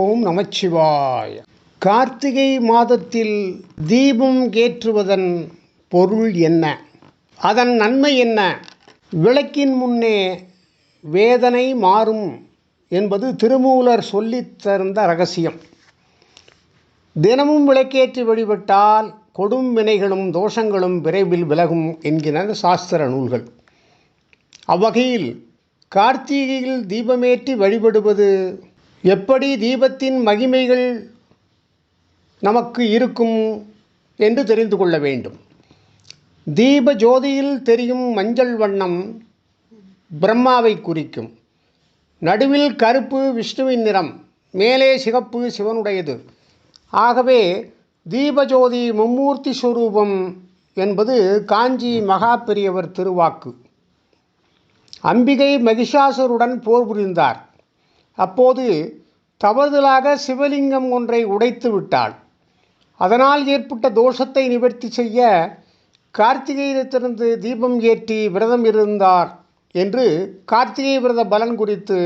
ஓம் நமச்சிவாய். கார்த்திகை மாதத்தில் தீபம் ஏற்றுவதன் பொருள் என்ன? அதன் நன்மை என்ன? விளக்கின் முன்னே வேதனை மாறும் என்பது திருமூலர் சொல்லித்தந்த ரகசியம். தினமும் விளக்கேற்றி வழிபட்டால் கொடும் வினைகளும் தோஷங்களும் விரைவில் விலகும் என்கின்றன சாஸ்திர நூல்கள். அவ்வகையில் கார்த்திகையில் தீபமேற்றி வழிபடுவது எப்படி தீபத்தின் மகிமைகள் நமக்கு இருக்கும் என்று தெரிந்து கொள்ள வேண்டும். தீப ஜோதியில் தெரியும் மஞ்சள் வண்ணம் பிரம்மாவை குறிக்கும். நடுவில் கருப்பு விஷ்ணுவின் நிறம் மேலே சிகப்பு சிவனுடையது. ஆகவே தீபஜோதி மும்மூர்த்தி ஸ்வரூபம் என்பது காஞ்சி மகா பெரியவர் திருவாக்கு. அம்பிகை மகிஷாசுருடன் போர் புரிந்தார். அப்போது தவறுதலாக சிவலிங்கம் ஒன்றை உடைத்து விட்டாள். அதனால் ஏற்பட்ட தோஷத்தை நிவர்த்தி செய்ய கார்த்திகையிடத்திலிருந்து தீபம் ஏற்றி விரதம் இருந்தார் என்று கார்த்திகை விரத பலன் குறித்து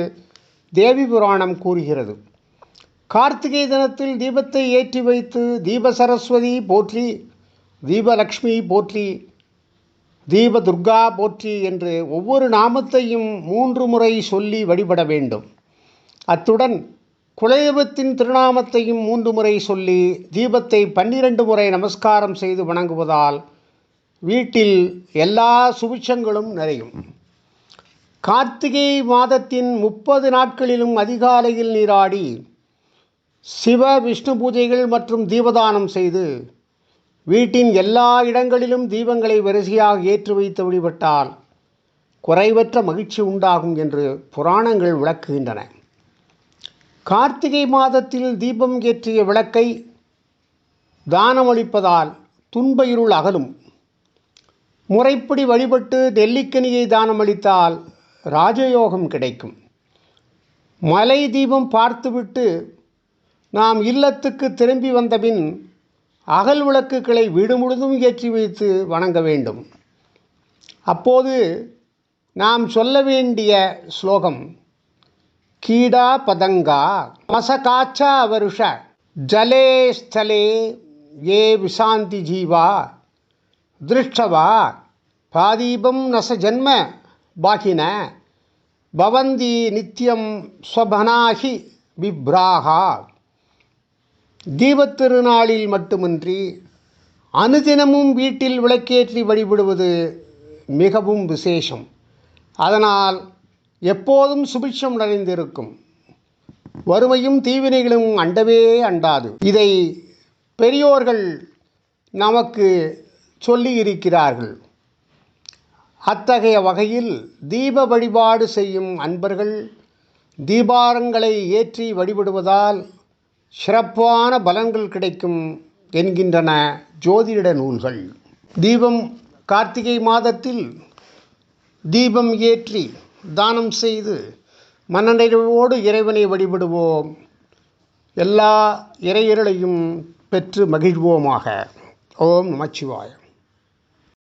தேவி புராணம் கூறுகிறது. கார்த்திகை தினத்தில் தீபத்தை ஏற்றி வைத்து தீப சரஸ்வதி போற்றி தீபலக்ஷ்மி போற்றி தீப துர்கா போற்றி என்று ஒவ்வொரு நாமத்தையும் மூன்று முறை சொல்லி வழிபட வேண்டும். அத்துடன் குலதெய்வத்தின் திருநாமத்தையும் மூன்று முறை சொல்லி தீபத்தை பன்னிரண்டு முறை நமஸ்காரம் செய்து வணங்குவதால் வீட்டில் எல்லா சுபிட்சங்களும் நிறையும். கார்த்திகை மாதத்தின் முப்பது நாட்களிலும் அதிகாலையில் நீராடி சிவ விஷ்ணு பூஜைகள் மற்றும் தீபதானம் செய்து வீட்டின் எல்லா இடங்களிலும் தீபங்களை வரிசையாக ஏற்றி வைத்து வழிபட்டால் குறைவற்ற மகிழ்ச்சி உண்டாகும் என்று புராணங்கள் விளக்குகின்றன. கார்த்திகை மாதத்தில் தீபம் ஏற்றிய விளக்கை தானமளிப்பதால் துன்ப இருள் அகலும். முறைப்படி வழிபட்டு நெல்லிக்கனியை தானமளித்தால் ராஜயோகம் கிடைக்கும். மலை தீபம் பார்த்துவிட்டு நாம் இல்லத்துக்கு திரும்பி வந்தபின் அகல் விளக்குகளை வீடு முழுதும் ஏற்றி வைத்து வணங்க வேண்டும். அப்போது நாம் சொல்ல வேண்டிய ஸ்லோகம் கீடா பதங்கா மசகாச்சா வருஷ ஜலே ஸ்தலே ஏ விசாந்தி ஜீவா திருஷ்டவா பாதீபம் நச ஜன்ம பாகின பவந்தி நித்தியம் ஸ்வபனாகி விப்ராகா. தீபத்திருநாளில் மட்டுமின்றி அனுதினமும் வீட்டில் விளக்கேற்றி வழிபடுவது மிகவும் விசேஷம். அதனால் எப்போதும் சுபிட்சம் நிறைந்திருக்கும். வறுமையும் தீவினைகளும் அண்டவே அண்டாது. இதை பெரியோர்கள் நமக்கு சொல்லி இருக்கிறார்கள் அத்தகைய வகையில் தீப வழிபாடு செய்யும் அன்பர்கள் தீபாரங்களை ஏற்றி வழிபடுவதால் சிறப்பான பலன்கள் கிடைக்கும் என்கின்றன ஜோதிட நூல்கள். தீபம் கார்த்திகை மாதத்தில் தீபம் ஏற்றி தானம் செய்து மனநிறைவோடு இறைவனை வழிபடுவோம். எல்லா இறையர்களையும் பெற்று மகிழ்வோமாக. ஓம் நமச்சிவாயம்.